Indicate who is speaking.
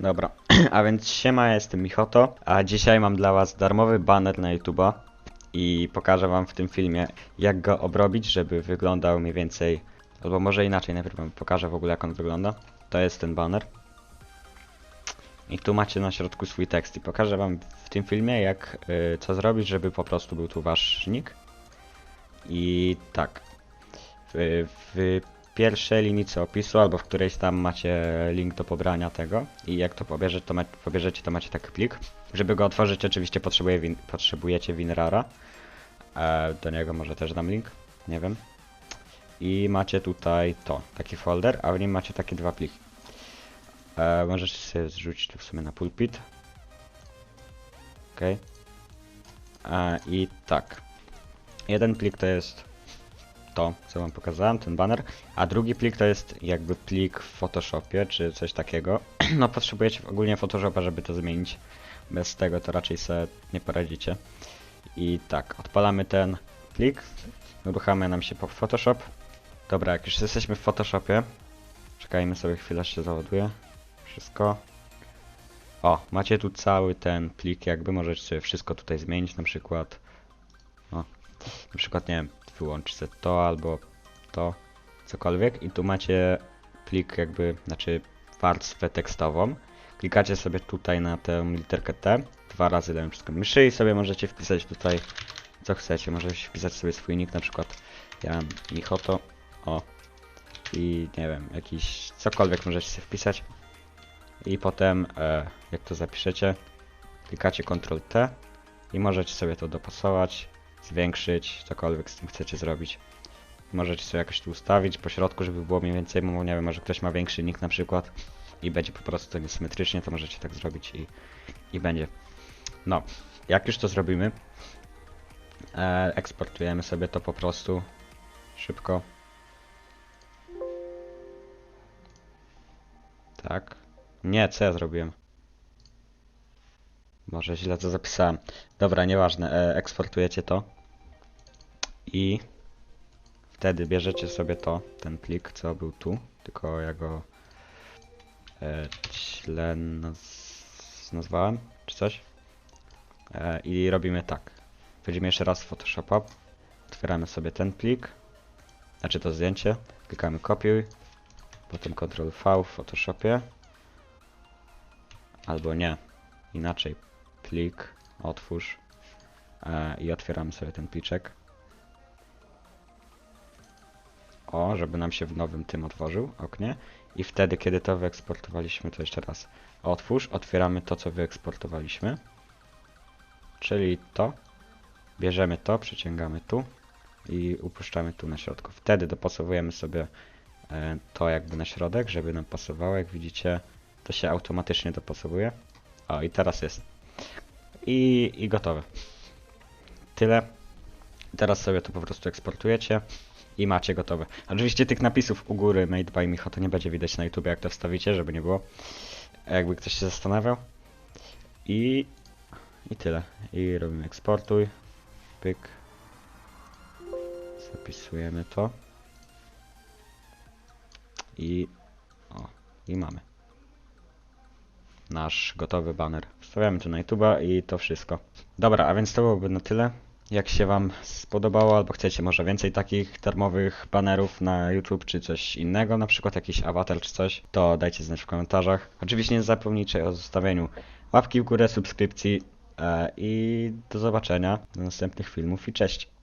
Speaker 1: Dobra, a więc siema, jestem Michoto, a dzisiaj mam dla was darmowy banner na YouTube'a i pokażę wam w tym filmie jak go obrobić, żeby wyglądał mniej więcej, albo może inaczej, najpierw wam pokażę w ogóle jak on wygląda. To jest ten banner. I tu macie na środku swój tekst i pokażę wam w tym filmie jak, y, co zrobić, żeby po prostu był tu wasz nick. I tak, w, w pierwszej linijce opisu, albo w którejś tam macie link do pobrania tego i jak to pobierze, to pobierzecie, to macie taki plik. Żeby go otworzyć, oczywiście potrzebuje win, potrzebujecie WinRara. E, do niego może też dam link, nie wiem. I macie tutaj to, taki folder, a w nim macie takie dwa pliki. E, możecie sobie zrzucić tu w sumie na pulpit. Ok. E, I tak. Jeden plik to jest to, co wam pokazałem, ten banner, a drugi plik to jest jakby plik w Photoshopie, czy coś takiego. No potrzebujecie ogólnie Photoshopa, żeby to zmienić. Bez tego to raczej sobie nie poradzicie. I tak, odpalamy ten plik, uruchamia nam się po Photoshop. Dobra, jak już jesteśmy w Photoshopie, czekajmy sobie chwilę, aż się załaduje. Wszystko. O, macie tu cały ten plik, jakby możecie sobie wszystko tutaj zmienić, na przykład. O, na przykład, nie wiem, sobie to albo to, cokolwiek. I tu macie plik jakby, znaczy warstwę tekstową. Klikacie sobie tutaj na tę literkę T, dwa razy dałem wszystko myszy i sobie możecie wpisać tutaj co chcecie. Możecie wpisać sobie swój nick, na przykład ja mam Michoto, o i nie wiem, jakiś cokolwiek możecie sobie wpisać. I potem, e, jak to zapiszecie, klikacie Ctrl T i możecie sobie to dopasować, zwiększyć, cokolwiek z tym chcecie zrobić. Możecie sobie jakoś tu ustawić po środku, żeby było mniej więcej, bo nie wiem, może ktoś ma większy nick na przykład i będzie po prostu niesymetrycznie, to możecie tak zrobić i, i będzie. No, jak już to zrobimy, e, eksportujemy sobie to po prostu szybko. Tak. Nie, ja zrobiłem? Może źle to zapisałem. Dobra, nieważne. E, eksportujecie to. I wtedy bierzecie sobie to, ten plik, co był tu. Tylko ja go e, źle naz nazwałem, czy coś. E, I robimy tak. Wchodzimy jeszcze raz w Photoshopa. Otwieramy sobie ten plik. Znaczy to zdjęcie. Klikamy kopiuj. Potem Ctrl V w Photoshopie. Albo nie. Inaczej. Plik. Otwórz. E, I otwieramy sobie ten pliczek. O, żeby nam się w nowym tym otworzył oknie. I wtedy, kiedy to wyeksportowaliśmy, to jeszcze raz. Otwórz, otwieramy to, co wyeksportowaliśmy. Czyli to. Bierzemy to, przeciągamy tu i upuszczamy tu na środku. Wtedy dopasowujemy sobie e, to jakby na środek, żeby nam pasowało. Jak widzicie, to się automatycznie dopasowuje. O, i teraz jest. I, i gotowe. Tyle. Teraz sobie to po prostu eksportujecie i macie gotowe. Oczywiście tych napisów u góry Made by Micho to nie będzie widać na YouTube, jak to wstawicie, żeby nie było. Jakby ktoś się zastanawiał. I, i tyle. I robimy eksportuj. Pyk. Zapisujemy to. I o, i mamy. Nasz gotowy banner. Wstawiamy to na YouTube'a i to wszystko. Dobra, a więc to byłoby na tyle. Jak się Wam spodobało, albo chcecie może więcej takich darmowych banerów na YouTube, czy coś innego, na przykład jakiś awatar czy coś, to dajcie znać w komentarzach. Oczywiście nie zapomnijcie o zostawieniu łapki w górę, subskrypcji e, i do zobaczenia do następnych filmów i cześć!